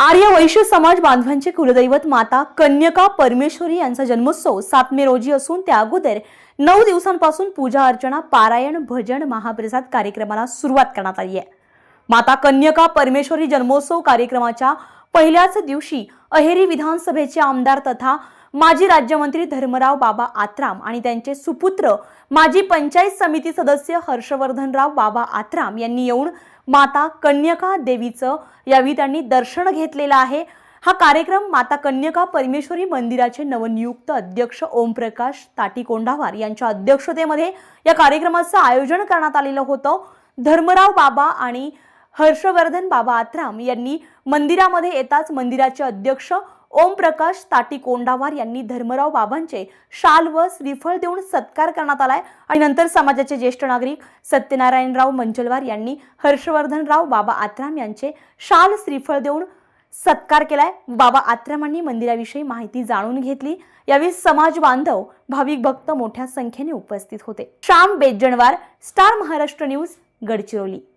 आर्य वैश्य समाज बांधवांचे कुलदैवत माता कन्यका परमेश्वरी यांचा जन्मोत्सव सात मे रोजी असून त्या अगोदर नऊ दिवसांपासून पूजा अर्चना पारायण भजन महाप्रसाद कार्यक्रमाला सुरुवात करण्यात आली आहे. माता कन्यका परमेश्वरी जन्मोत्सव कार्यक्रमाच्या पहिल्याच दिवशी अहेरी विधानसभेचे आमदार तथा माजी राज्यमंत्री धर्मराव बाबा आत्राम आणि त्यांचे सुपुत्र माजी पंचायत समिती सदस्य हर्षवर्धनराव बाबा आत्राम यांनी येऊन माता कन्यका देवीचं यावेळी त्यांनी दर्शन घेतलेलं आहे. हा कार्यक्रम माता कन्यका परमेश्वरी मंदिराचे नवनियुक्त अध्यक्ष ओमप्रकाश ताटीकोंडावार यांच्या अध्यक्षतेमध्ये या कार्यक्रमाचं आयोजन करण्यात आलेलं होतं. धर्मराव बाबा आणि हर्षवर्धन बाबा आत्राम यांनी मंदिरामध्ये येताच मंदिराचे अध्यक्ष ओमप्रकाश ताटी कोंडावार यांनी धर्मराव बाबांचे शाल व श्रीफळ देऊन सत्कार करण्यात आलाय. आणि नंतर समाजाचे ज्येष्ठ नागरिक सत्यनारायणराव मंजलवार यांनी हर्षवर्धनराव बाबा आत्राम यांचे शाल श्रीफळ देऊन सत्कार केलाय. बाबा आत्रामांनी मंदिराविषयी माहिती जाणून घेतली. यावेळी समाज बांधव भाविक भक्त मोठ्या संख्येने उपस्थित होते. Shyam Bejanwar star Maharashtra news Gadchiroli.